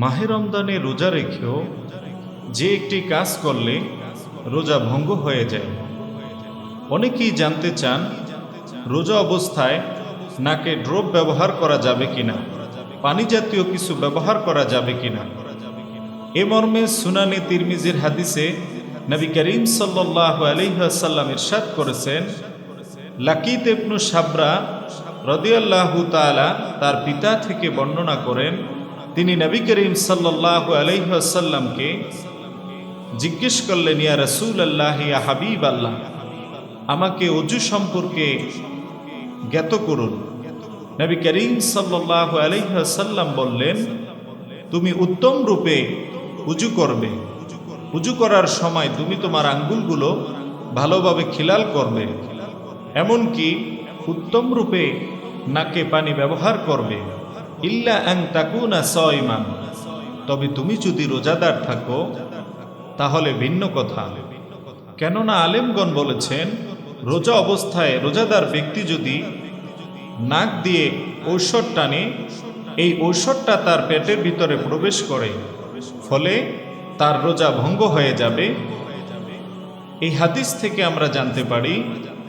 মাহে রমদানে রোজা রেখেও যে একটি কাজ করলে রোজা ভঙ্গ হয়ে যায়। অনেকেই জানতে চান, রোজা অবস্থায় নাকে ড্রপ ব্যবহার করা যাবে কিনা, পানি জাতীয় কিছু ব্যবহার করা যাবে কিনা। এ মর্মে সুনানি তিরমিজির হাদিসে নবী করিম সাল্লাহ আলহাসাল্লাম ইরশাদ করেছেন, লাকিত ইবনু সাবরা রদিয়াল্লাহু তাআলা তার পিতা থেকে বর্ণনা করেন তিনি নবী করিম সাল্লাহ আলহাসাল্লামকে জিজ্ঞেস করলেন, ইয়া রসুল আল্লাহ ইয়া হাবিব আল্লাহ আমাকে অজু সম্পর্কে জ্ঞাত করুন। নবী করিম সাল্লাহ আলহাসাল্লাম বললেন, তুমি উত্তম রূপে উজু করবে। উজু করার সময় তুমি তোমার আঙ্গুলগুলো ভালোভাবে খিলাল করবে, এমনকি উত্তম রূপে নাকে পানি ব্যবহার করবে। ইল্লা আং তাকুনা সয়মান তবে তুমি যদি রোজাদার থাকো, তাহলে ভিন্ন কথা। কেননা আলেমগণ বলেছেন, রোজা অবস্থায় রোজাদার ব্যক্তি যদি নাক দিয়ে ঔষধ টানে, এই ঔষধটা তার পেটের ভিতরে প্রবেশ করে, ফলে তার রোজা ভঙ্গ হয়ে যাবে। এই হাদিস থেকে আমরা জানতে পারি,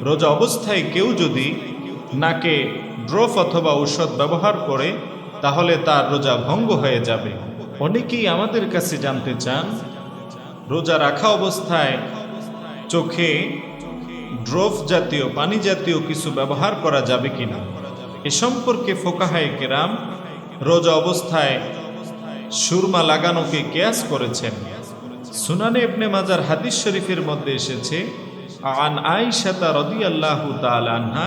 রোজা অবস্থায় কেউ যদি নাকে ড্রপ অথবা ঔষধ ব্যবহার করে তাহলে তার রোজা ভঙ্গ হয়ে যাবে। অনেকেই আমাদের কাছে জানতে চান, রোজা রাখা অবস্থায় চোখে ড্রপ জাতীয়, পানি জাতীয় কিছু ব্যবহার করা যাবে কিনা? এ সম্পর্কে ফোকাহায় কেরাম রোজা অবস্থায় সুরমা লাগানোকে কেয়াস করেছেন। সুনানে ইবনে মাজার হাদিস শরীফের মধ্যে এসেছে, আন আই শাতা রদি রাদিয়াল্লাহু তাল আনহা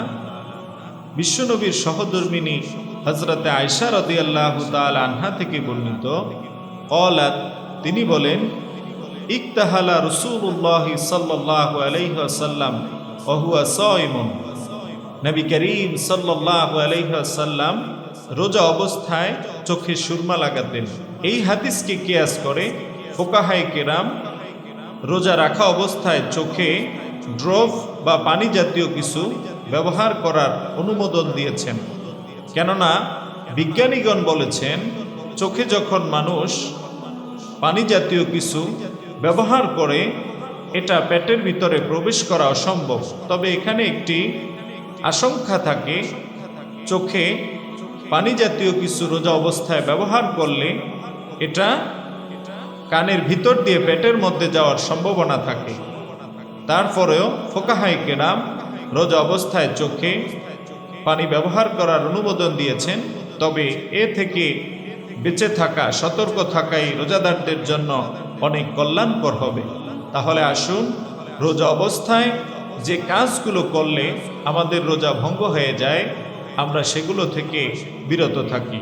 বিশ্বনবীর সহধর্মিনী হজরতে আয়সা রদি আল্লাহ আনহা থেকে বর্ণিত কলাত তিনি বলেন, ইকতাহালা রসুল্লাহ সাল্লাহ আলহ্লাম অহুয়া সয়মন নবী করিম সাল্লাহ আলহ্লাম রোজা অবস্থায় চোখে সুরমা লাগাতেন। এই হাতিসকে কেয়াস করে ফোকাহাই কেরাম রোজা রাখা অবস্থায় চোখে ড্রোভ বা পানি জাতীয় কিছু ব্যবহার করার অনুমোদন দিয়েছেন। কেননা বিজ্ঞানীগণ বলেছেন, চোখে যখন মানুষ পানি জাতীয় কিছু ব্যবহার করে, এটা পেটের ভিতরে প্রবেশ করা অসম্ভব। তবে এখানে একটি আশঙ্কা থাকে, চোখে পানি জাতীয় কিছু রোজা অবস্থায় ব্যবহার করলে এটা কানের ভিতর দিয়ে পেটের মধ্যে যাওয়ার সম্ভাবনা থাকে। তারপরেও ফোকাহাই কেরাম রোজা অবস্থায় চোখে পানি ব্যবহার করার অনুমোদন দিয়েছেন, তবে এ থেকে বেঁচে থাকা, সতর্ক থাকাই রোজাদারদের জন্য অনেক কল্যাণকর হবে। তাহলে আসুন, রোজা অবস্থায় যে কাজগুলো করলে আমাদের রোজা ভঙ্গ হয়ে যায়, আমরা সেগুলো থেকে বিরত থাকি।